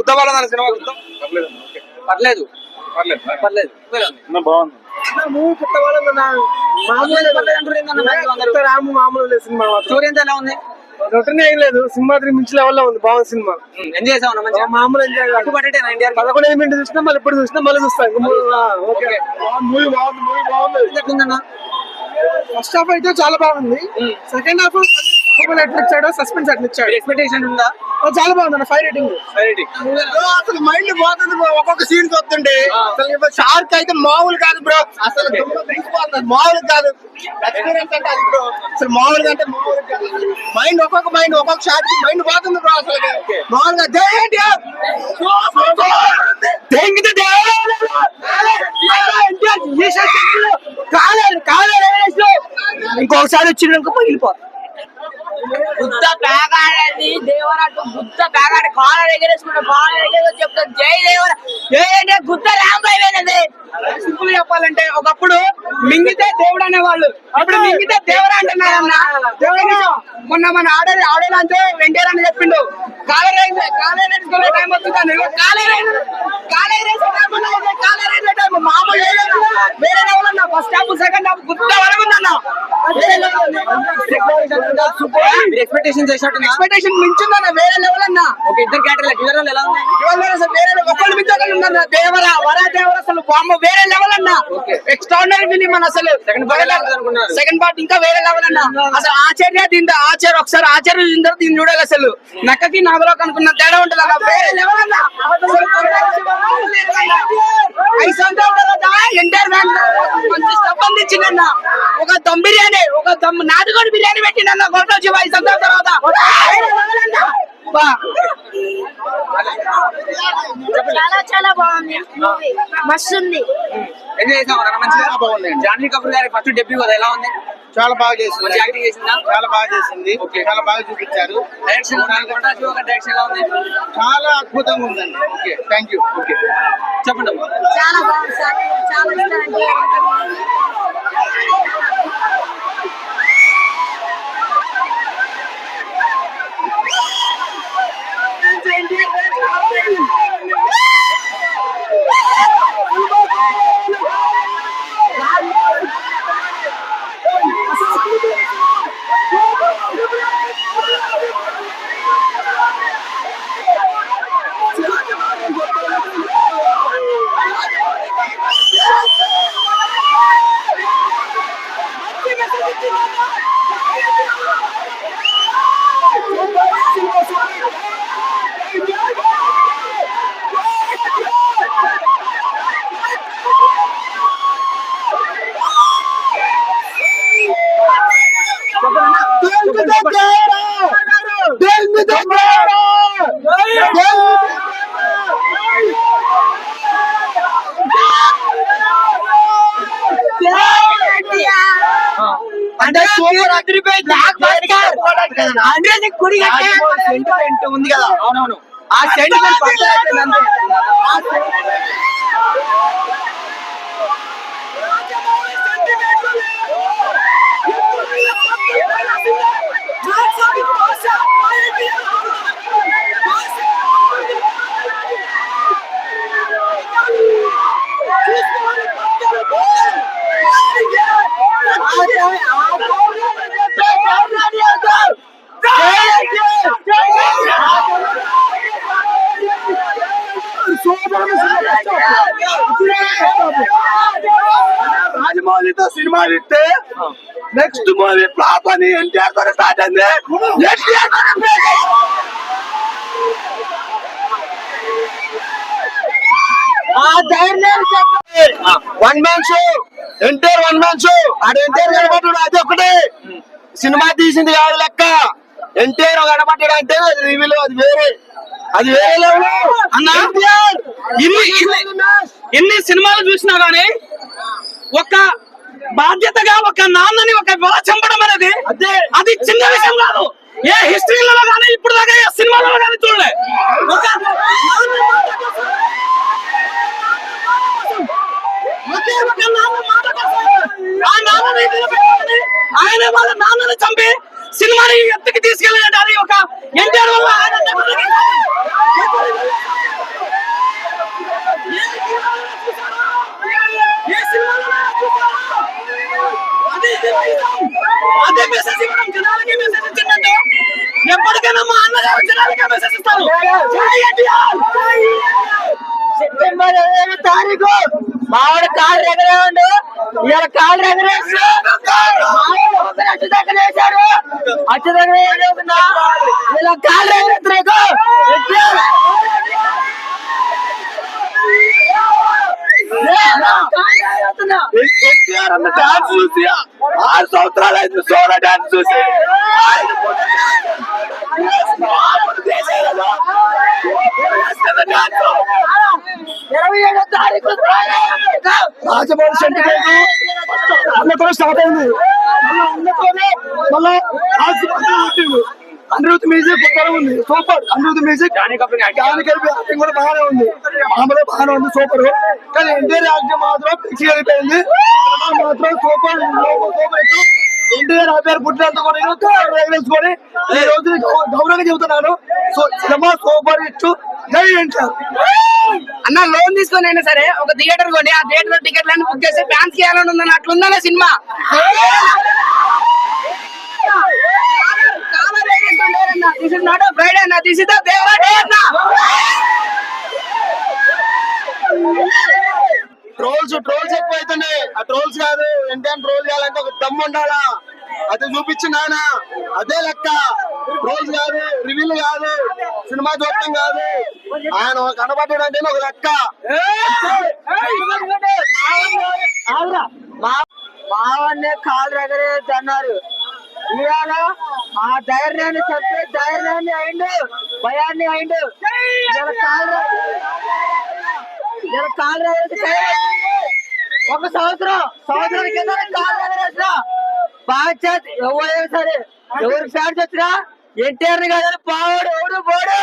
గుద్దవాళ్ళ cinema గుద్దం పర్లేదు. పర్లేదు పర్లేదు. బాగుంది. మూవీ కొత్త వాళ్ళ మామూలు రాము మామూలు సినిమా స్టోరీ ఎంత ఎలా ఉంది? రొటీన్ ఏం లేదు. సింహాద్రి మించి లెవెల్లో ఉంది. బాగుంది సినిమా. ఎంజాయ్ మంచిగా? మామూలు ఎంజాయ్ పదకొండు ఎనిమిది చూసినా మళ్ళీ ఇప్పుడు చూసినా మళ్ళీ చూస్తాను మూవీ బాగుంది మూవీ బాగుంది. ఫస్ట్ హాఫ్ అయితే చాలా బాగుంది. సెకండ్ హాఫ్ ఎట్లా ఇచ్చాడో సస్పెన్స్ అట్లా ఇచ్చాడు. ఎక్స్పెక్టేషన్ ఉందా? చాలా బాగుంది ఫైవ్ రేటింగ్ అసలు మైండ్ పోతుంది. ఒక్కొక్క సీన్ వస్తుంటే అసలు షార్క్ అయితే మామూలు కాదు బ్రో అసలు. మామూలు కాదు ఎక్స్పీరియన్స్ అంటే అది బ్రో అసలు మామూలుగా అంటే మైండ్ ఒక్కొక్క మైండ్ ఒక్కొక్క షార్ట్కి మైండ్ పోతుంది బ్రో అసలు మామూలుగా జై ఎన్టీఆర్ తెంగితే కాలేదు కాలేదు ఇంకొకసారి వచ్చినాక పగిలిపోతుంది బుద్ధ పేగాడని దేవరాటు బుద్ధ పేగాడి కాలర్ ఎగరేసుకుంటే కాలర్ ఎగరేసి చెప్తాను జై దేవర జై అంటే గుద్ద రాంబాయిపోయినది సింపుల్ చెప్పాలంటే ఒకప్పుడు మింగితే దేవుడు అనేవాళ్ళు. అప్పుడు మింగితే దేవుడు అంటున్నారన్నా దేవుడు మొన్న మన ఆడే ఆడేలంటే వెంకయ్య అని చెప్పిండు కాలేజ్ కాలేజ్ టైం వస్తుందని. కాలేజ్ కాలేజ్ కాలేజ్ టైం మామూలు వేరే ఫస్ట్ హాఫ్ సెకండ్ హాఫ్ గుద్ద ఎక్స్పెక్టేషన్ మించిందన్న వేరే లెవెల్ అన్న. ఓకే ఇద్దరు ఎలా ఉంది అసలు వేరే ఒకళ్ళు మించి ఒకళ్ళు ఉన్నారు దేవరా వరా దేవర అసలు బామ్మ వేరే లెవెల్ అన్న. ఎక్స్ట్రాడినరీ ఫిలిం అన్న అసలు? సెకండ్ పార్ట్ ఇంకా వేరే లెవెల్ అన్న. అసలు ఆచార్య దీని ఆచార్య ఒకసారి ఆచార్య తర్వాత దీన్ని చూడాలి అసలు. నక్కకి నాగలోకి అనుకున్న తేడా ఉంటుంది అన్న. వేరే లెవెల్ అన్న. ఎన్టీఆర్ బ్యాంక్ మంచి అందించిందన్న ఒక దమ్ బిర్యానీ ఒక దమ్ నాటుకోడి బిర్యానీ పెట్టిందన్న గొప్ప శివ ఐదు సంవత్సరాల తర్వాత. చాలా చాలా బాగుంది. మూవీ మస్తు ఉంది. ఎంజాయ్ చేసావు అన్న మంచిగా? బాగుంది జాన్వీ కపూర్ గారి ఫస్ట్ డెబ్యూ కదా ఎలా ఉంది? చాలా బాగా చేసింది. యాక్టింగ్ చేసిందా? చాలా బాగా చేసింది. చాలా బాగా చూపించారు. డైరెక్షన్ డైరెక్షన్ ఎలా ఉంది? చాలా అద్భుతంగా ఉందండి. ఓకే. Thank you okay. చెప్పండి అమ్మా. చాలా బాగుంది సార్. చాలా ఇష్టం అంటే అంటే కుడి సెంటిమెంట్ ఉంది కదా. అవునవును. ఆ సెంటిమెంట్ రాజమౌళితో సినిమా ఇస్తే నెక్స్ట్ మూవీ ఫ్లాప్ అని ఎన్టీఆర్తో స్టార్ట్ అయింది. NTR one man show NTR one man show ఆడ ఎన్టీఆర్ కనబడ్డాడు అది ఒకటి. సినిమా తీసింది కాదు లెక్క. ఎన్టీఆర్ కనబడ్డాడు అంటే అది రివ్యూలో అది వేరే. అది వేరే లెవెల్ అన్న ఎన్ని సినిమాలు చూసినా గానీ ఒక బాధ్యతగా ఒక నాన్నని ఒక వల చంపడం అనేది అది. చిన్న విషయం కాదు. ఏ హిస్టరీలలో కానీ ఇప్పుడు దాకా ఏ సినిమాలలో కానీ చూడలే. ఒక ఆ నాన్నని ఆయన వాళ్ళ నాన్నని చంపి సినిమాని ఎత్తుకి తీసుకెళ్ళినట్టు అది ఒక ఎన్టీఆర్ వల్ల ఆయన దెబ్బతిని- ఏ హీరోలో చూసారా? ఏ సినిమాలో చూసారా? అదే హీరోయిజం. అదే మెసేజ్ ఇవ్వడం జనాలకి మెసేజ్ ఇచ్చిందంటే ఎప్పటికైనా మా అన్నగారు జనాలకే మెసేజ్ ఇస్తారు జై ఎన్టీఆర్ సెప్టెంబర్ ఇరవై తారీఖు మామిడి కాళ్ళు ఎగరే ఉండు ఇవాళ కాళ్ళు ఎగరేసి అచ్చు దగ్గర వేశారు అచ్చు దగ్గర ఇలా కాళ్ళు ఎగరేస్తున్నారు ఎన్టీఆర్ అన్న డాన్స్ చూసి ఆరు సంవత్సరాలు అయింది సోడా డాన్స్ చూసి. రాజమౌళి సెంటిమెంట్ అన్నతో స్టార్ట్ అయింది. మళ్ళా అనిరుద్ధ్ మ్యూజిక్ కొత్తగా ఉంది. సూపర్. అనిరుద్ధ్ మ్యూజిక్ జానీ కలిపి యాక్టింగ్ కూడా బాగానే ఉంది. ఆమెలో బాగానే ఉంది సూపర్. కానీ ఎన్టీఆర్ యాక్టింగ్ మాత్రం పిచ్చి అయిపోయింది. మాత్రం సూపర్ సూపర్ ఎన్టీఆర్ ఆపేరు పుట్టినంత కూడా నేను. ఈ రోజు గౌరవంగా చెబుతున్నాను. So cinema super hit. జై ఎన్టీఆర్ అన్న లోన్ తీసుకొని అయినా సరే ఒక థియేటర్ కొని ఆ థియేటర్ టికెట్లను బుక్ చేసి ఫ్యాన్స్ చేయాలని ఉందని అట్లుందన్న సినిమా. దిస్ ఇస్ నాట్ ఫ్రైడే అన్న this is the Devara day అన్న ట్రోల్స్ ట్రోల్స్ ఎక్కువ అవుతున్నాయి ఆ ట్రోల్స్ కాదు ఎన్టీఆర్ ట్రోల్ చేయాలంటే ఒక దమ్ము ఉండాలా? అది చూపించి నాన్న అదే లెక్క. ట్రోల్స్ కాదు రివ్యూలు కాదు సినిమా చూడటం కాదు. ఆయన కనబడ్డాడు అంటే ఒక లెక్క. మావన్నే కాళ్ళు ఎగరేయద్దు అన్నారు. ఇవాళ ఆ ధైర్యాన్ని చంపే ధైర్యాన్ని అయిండు. భయాన్ని అయిండు. ఇవాళ కాలు ఒక సంవత్సరం సంవత్సరం కింద కాలు ఎగరేసిన బాధ్యత ఎవరైనా సరే ఎవరు ఫ్యాన్స్ వచ్చినా ఎన్టీఆర్ కాదని పావాడు ఎవడు పోడు.